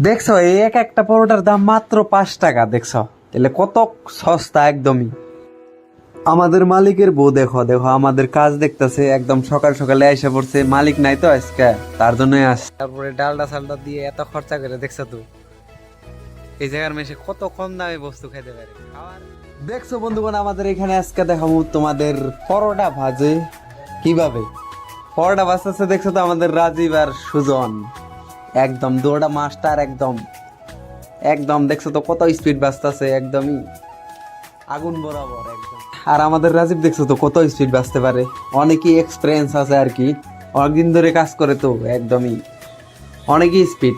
দেখছ এই এক একটা পরোটার দাম মাত্র পাঁচ টাকা দেখছ? তাহলে কত সস্তা একদমই। আমাদের মালিকের বউ দেখো দেখো আমাদের কাজ দেখতেছে একদম সকাল সকালে এসে পড়ছে মালিক নাই তো আজকে তার জন্যই আস তারপরে ডালডা সালডা দিয়ে এত খরচা করে দেখছ তো? এই জায়গার মেশে কত কম দামে বস্তু খেতে পারে খাওয়ার দেখছ বন্ধুগণ আমাদের এখানে আজকে দেখাবো তোমাদের পরোটা ভাজে কীভাবে? পরোটা ভাজতেছে দেখছ তো আমাদের রাজীব আর সুজন। একদম দৌড়া মাস্টার একদম। একদম, দেখছ তো কত স্পিড বাজতেছে, একদমই। আগুন বরাবর একদম। আর আমাদের রাজীব, দেখছ তো কত স্পিড বাঁচতে পারে। অনেকই এক্সপিরিয়েন্স আছে আর কি। অনেকদিন ধরে কাজ করে তো, একদমই। অনেকই স্পিড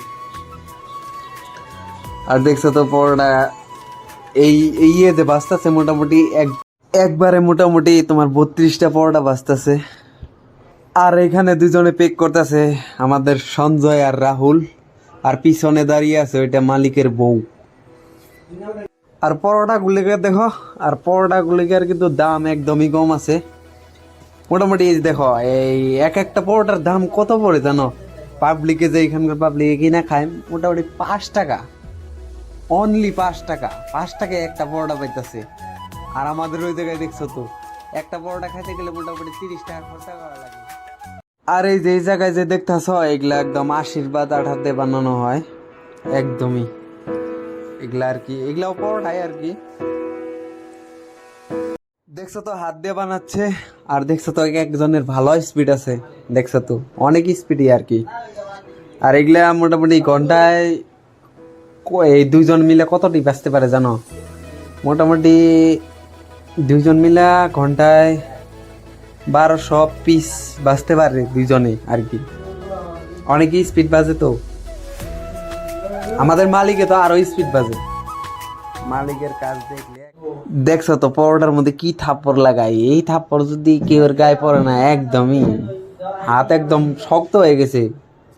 আর দেখছ তো পড়া এই এই যে বাজতেছে মোটামুটি এক, একবারে মোটামুটি তোমার বত্রিশটা পরোটা বাজতেছে। আর এখানে দুজনে পেক করতেছে আমাদের সঞ্জয় আর রাহুল। আর পিছনে দাঁড়িয়ে আছে ওইটা মালিকের বউ। আর পরোটা গুলিকে দেখো, আর পরোটা গুলিকার কিন্তু দাম একদমই কম আছে। মোটামুটি দেখো, এই এক একটা পরোটার দাম কত পড়ে জানো? পাবলিকে যে এখানকার পাবলিকে কিনা খায়, মোটামুটি পাঁচ টাকা। অনলি পাঁচ টাকা। পাঁচ টাকায় একটা পরোটা পাইতেছে। আর আমাদের ওই জায়গায় দেখছ তো, একটা পরোটা খাইতে গেলে মোটামুটি তিরিশ টাকা খরচা করা লাগে। আর এই যে জায়গায় যে দেখতেছ, এগুলা একদম আশীর্বাদ আঠাতে বানানো হয়। একদমই। এগুলা আর কি এগুলাও পরোটাই আর কি। দেখছ তো, হাত দিয়ে বানাচ্ছে, আর দেখছ তো একজনের ভালো স্পিড আছে। দেখছ তো, অনেক স্পিডই আর কি। আর এগুলা মোটামুটি ঘন্টায় এই দুইজন মিলে কতটি বাঁচতে পারে জানো? মোটামুটি দুইজন মিলা ঘন্টায় বারোশো পিস বাঁচতে পারে দুইজনে আর কি। অনেকেই স্পিড বাজে তো। আমাদের মালিকে তো আরও স্পিড বাজে। মালিকের কাজ দেখলে দেখছ তো পরোটার মধ্যে কি থাপ্পড় লাগাই এই থাপ্পড় যদি কেউ গায়ে পড়ে না, একদমই। হাত একদম শক্ত হয়ে গেছে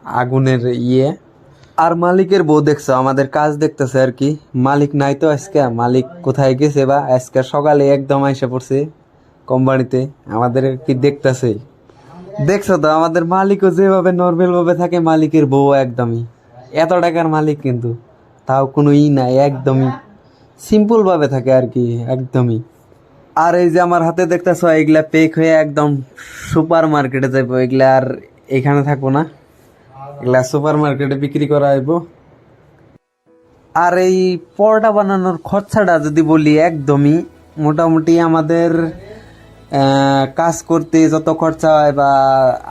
আগুনের ইয়ে। আর মালিকের বউ দেখছ, আমাদের কাজ দেখতেছে আর কি। মালিক নাই তো আজকে। মালিক কোথায় গেছে বা? আজকে সকালে একদম আইসা পড়ছে। কোম্পানিতে, আমাদের কি দেখতেছে? দেখছ তো, আমাদের মালিকও যেভাবে নর্মাল ভাবে থাকে, মালিকের বউ একদমই। এত টাকার মালিক কিন্তু, তাও কোনো ই নাই, একদমই। সিম্পল ভাবে থাকে আর কি, একদমই। আর এই যে আমার হাতে দেখতেছো, এগুলা পেক হয়ে একদম সুপার মার্কেটে যাব এগুলা আর এখানে থাকব না। এগুলা সুপার মার্কেটে বিক্রি করা হইব। আর এই পরোটা বানানোর খরচাটা যদি বলি, একদমই। মোটামুটি আমাদের কাজ করতে যত খরচা হয় বা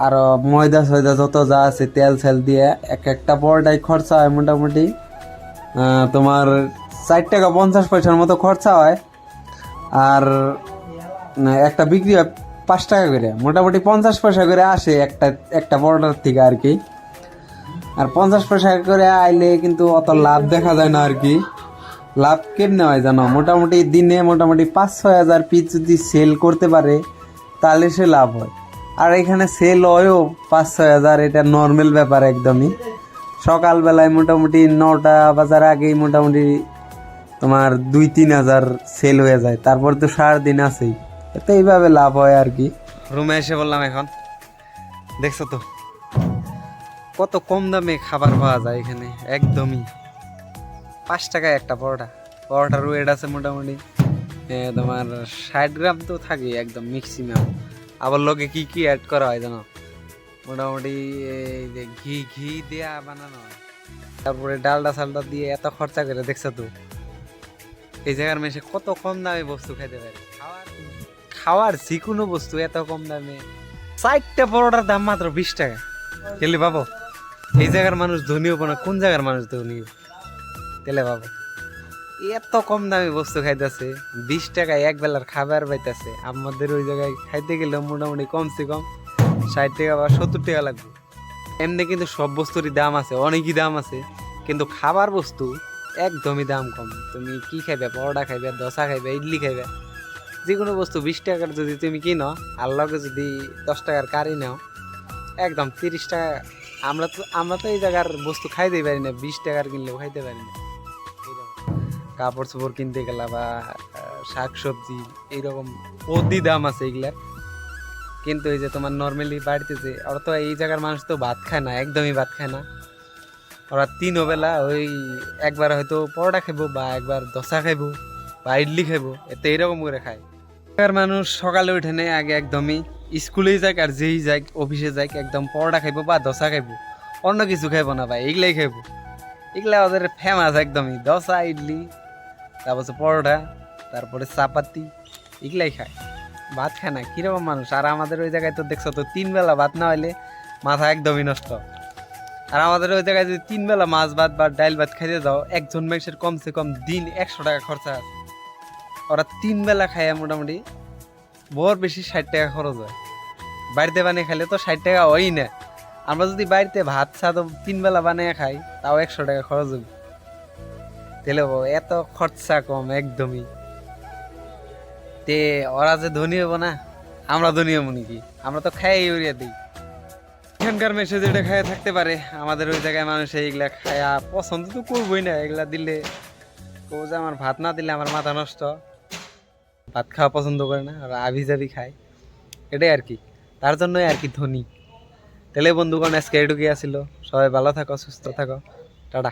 আরও ময়দা সয়দা যত যা আছে তেল সেল দিয়ে এক একটা পরোটায় খরচা হয় মোটামুটি। তোমার ষাট টাকা পঞ্চাশ পয়সার মতো খরচা হয়। আর একটা বিক্রি হয় পাঁচ টাকা করে। মোটামুটি পঞ্চাশ পয়সা করে আসে একটা একটা পরোটার থেকে আর কি। আর পঞ্চাশ পয়সা করে আইলে কিন্তু অত লাভ দেখা যায় না আর কি। লাভ কেমনে হয় জানো? মোটামুটি দিনে মোটামুটি পাঁচ ছয় হাজার পিস যদি সেল করতে পারে, তাহলে সে লাভ হয়। আর এখানে সেল হয়ও পাঁচ ছয় হাজার, এটা নর্মাল ব্যাপার একদমই। সকালবেলায় মোটামুটি নটা বাজার আগেই মোটামুটি তোমার দুই তিন হাজার সেল হয়ে যায়। তারপর তো সারাদিন আছেই। তো এইভাবে লাভ হয় আর কি। রুমে এসে বললাম এখন। দেখছ তো? কত কম দামে খাবার পাওয়া যায় এখানে। একদমই। পাঁচ টাকায় একটা পরোটা। পরোটার ওয়েট আছে মোটামুটি তোমার ষাট গ্রাম তো থাকে একদম ম্যাক্সিমাম আবার লোকে কি কি অ্যাড করা হয় জানো? মোটামুটি ঘি ঘি দেয়া বানানো হয়। তারপরে ডালডা সালডা দিয়ে এত খরচা করে, দেখছ তো? এই জায়গার মেশে কত কম দামে বস্তু খেতে পারে। খাওয়ার খাওয়ার যে কোনো বস্তু এত কম দামে। চারটা পরোটার দাম মাত্র বিশ টাকা। খেলে পাবো? এই জায়গার মানুষ ধনী হব না কোন জায়গার মানুষ ধনী তেলে পাবো এত কম দামি বস্তু খাইতেছে, বিশ টাকায় এক বেলার খাবার পাইতেছে। আমাদের ওই জায়গায় খাইতে গেলে মোটামুটি কমসে কম ষাট টাকা বা সত্তর টাকা লাগবে। এমনি কিন্তু সব বস্তুরই দাম আছে, অনেকই দাম আছে। কিন্তু খাবার বস্তু একদমই দাম কম। তুমি কি খাইবে? পরোটা খাইবে, দোসা খাইবে, ইডলি খাইবে। যে কোনো বস্তু বিশ টাকার যদি তুমি কিনো লগে যদি দশ টাকার কারি নাও, একদম তিরিশ টাকা আমরা তো আমরা তো এই জায়গার বস্তু খাইতে পারি না, বিশ টাকার কিনলেও খাইতে পারি না। কাপড় চোপড় কিনতে গেলা বা শাক সবজি এইরকম অতি দাম আছে এগুলার কিন্তু এই যে তোমার নর্মালি বাড়িতে যে, ওরা তো এই জায়গার মানুষ তো ভাত খায় না, একদমই ভাত খায় না। ওরা তিন বেলা ওই একবার হয়তো পরোটা খাইবো, বা একবার দোসা খাইবো, বা ইডলি খাইবো, এতে এইরকম করে খায়। এবার মানুষ সকালে উঠে নেই আগে একদমই স্কুলেই যাক আর যেই যাক, অফিসে যাক, একদম পরোটা খাইবো, বা দশা খাইবো। অন্য কিছু খাইবো না ভাই, এগুলাই খাইবো। এগুলা ওদের ফেমাস একদমই দোসা ইডলি তারপর পরোটা, তারপরে চাপাতি, এগুলাই খায়। ভাত খায় না, কীরকম মানুষ? আর আমাদের ওই জায়গায় তো দেখছ তো, তিন বেলা ভাত না হইলে মাথা একদমই নষ্ট। আর আমাদের ওই জায়গায় যদি তিন বেলা মাছ ভাত বা ডাইল ভাত খাইতে যাও, একজন মানুষের কমসে কম দিন একশো টাকা খরচা আছে। ওরা তিন বেলা খায় মোটামুটি বর বেশি ষাট টাকা খরচ হয়। বাড়িতে বানিয়ে খাইলে তো ষাট টাকা হয়ই না। আমরা যদি বাড়িতে ভাত সাদ তিন বেলা বানিয়ে খাই, তাও একশো টাকা খরচ হবে। তাহলে এত খরচা কম একদমই। তে ওরা যে ধনী হব না, আমরা ধনী হব নাকি? আমরা তো খাই উড়িয়ে দিই। এখানকার মেসে যেটা খায় থাকতে পারে, আমাদের ওই জায়গায় মানুষ এইগুলা খায়া পছন্দ তো করবোই না এগুলা দিলে ও যে আমার ভাত না দিলে আমার মাথা নষ্ট। ভাত খাওয়া পছন্দ করে না আর আভি জাবি খায়। এটাই আর কি, তার জন্যই আর কি ধনী। তাহলে বন্ধুগণ, আজকে এটুকুই আসিল সবাই ভালো থাকো, সুস্থ থাকো। টাটা।